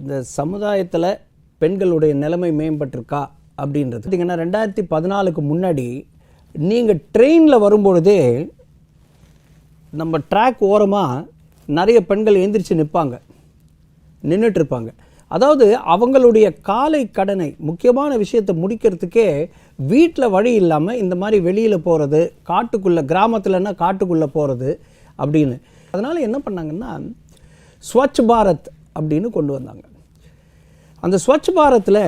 இந்த சமுதாயத்தில் பெண்களுடைய நிலைமை மேம்பட்டிருக்கா அப்படின்றது. பார்த்திங்கன்னா ரெண்டாயிரத்தி பதினாலுக்கு முன்னாடி நீங்கள் ட்ரெயினில் வரும்பொழுதே நம்ம ட்ராக் ஓரமாக நிறைய பெண்கள் எந்திரிச்சு நிற்பாங்க நின்றுட்டுருப்பாங்க அதாவது அவங்களுடைய காலை கடனை முக்கியமான விஷயத்தை முடிக்கிறதுக்கே வீட்டில் வழி இல்லாமல் இந்த மாதிரி வெளியில் போகிறது காட்டுக்குள்ளே கிராமத்தில்னா காட்டுக்குள்ளே போகிறது அப்படின்னு. அதனால் என்ன பண்ணாங்கன்னா ஸ்வச் பாரத் அப்படின்னு கொண்டு வந்தாங்க. அந்த ஸ்வச் பாரத்தில்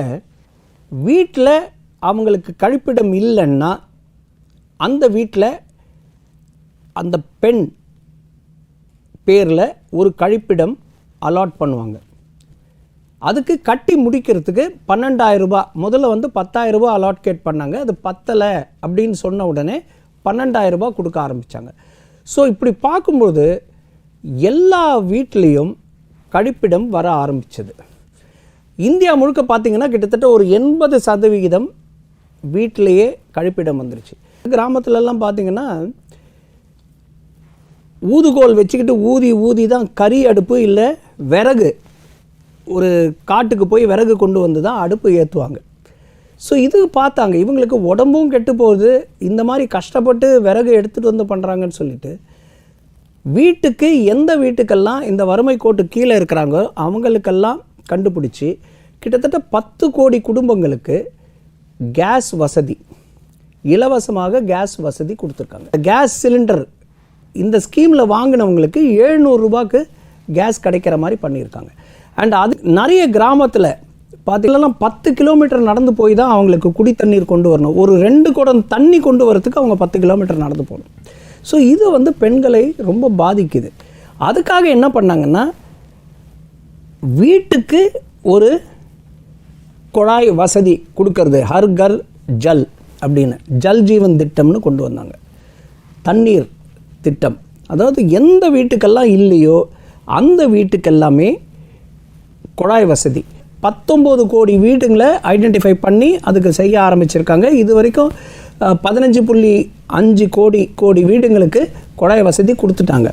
வீட்டில் அவங்களுக்கு கழிப்பிடம் இல்லைன்னா அந்த வீட்டில் அந்த பெண் பேரில் ஒரு கழிப்பிடம் அலாட் பண்ணுவாங்க. அதுக்கு கட்டி முடிக்கிறதுக்கு பன்னெண்டாயிரம் ரூபாய் முதல்ல வந்து பத்தாயிரம் ரூபாய் அலாட்கேட் பண்ணாங்க. அது பத்தலை அப்படின்னு சொன்ன உடனே பன்னெண்டாயிரம் ரூபாய் கொடுக்க ஆரம்பித்தாங்க ஸோ இப்படி பார்க்கும்போது எல்லா வீட்லேயும் கழிப்பிடம் வர ஆரம்பித்தது இந்தியா முழுக்க பார்த்தீங்கன்னா கிட்டத்தட்ட ஒரு எண்பது சதவிகிதம் வீட்டிலேயே கழிப்பிடம் வந்துருச்சு. கிராமத்துலலாம் பார்த்தீங்கன்னா ஊதுகோல் வச்சுக்கிட்டு ஊதி ஊதி தான் கறி அடுப்பு இல்லை விறகு. ஒரு காட்டுக்கு போய் விறகு கொண்டு வந்து தான் அடுப்பு ஏற்றுவாங்க ஸோ இது பார்த்தாங்க. இவங்களுக்கு உடம்பும் கெட்டு போகுது. இந்த மாதிரி கஷ்டப்பட்டு விறகு எடுத்துகிட்டு வந்து பண்ணுறாங்கன்னு சொல்லிட்டு வீட்டுக்கு எந்த வீட்டுக்கெல்லாம் இந்த வறுமை கோட்டு கீழே இருக்கிறாங்க அவங்களுக்கெல்லாம் கண்டுபிடிச்சி கிட்டத்தட்ட பத்து கோடி குடும்பங்களுக்கு கேஸ் வசதி இலவசமாக கேஸ் வசதி கொடுத்துருக்காங்க. கேஸ் சிலிண்டர் இந்த ஸ்கீமில் வாங்கினவங்களுக்கு ரூபாய்க்கு கேஸ் கிடைக்கிற மாதிரி பண்ணியிருக்காங்க. அண்ட் அது நிறைய கிராமத்தில் பார்த்தீங்கன்னா பத்து கிலோமீட்டர் நடந்து போய் தான் அவங்களுக்கு குடி தண்ணீர் கொண்டு வரணும். ஒரு ரெண்டு குடம் தண்ணி கொண்டு வரத்துக்கு அவங்க பத்து கிலோமீட்டர் நடந்து போகணும். ஸோ இது வந்து பெண்களை ரொம்ப பாதிக்குது. அதுக்காக என்ன பண்ணாங்கன்னா வீட்டுக்கு ஒரு குழாய் வசதி கொடுக்கறது ஹர் கர் ஜல் அப்படின்னு. ஜல் ஜீவன் திட்டம்னு கொண்டு வந்தாங்க. தண்ணீர் திட்டம். அதாவது எந்த வீட்டுக்கெல்லாம் இல்லையோ அந்த வீட்டுக்கெல்லாமே குழாய் வசதி. பத்தொம்போது கோடி வீடுங்களை ஐடென்டிஃபை பண்ணி அதுக்கு செய்ய ஆரம்பிச்சிருக்காங்க. இது வரைக்கும் பதினஞ்சு புள்ளி அஞ்சு கோடி கோடி வீடுங்களுக்கு குழாய் வசதி கொடுத்துட்டாங்க.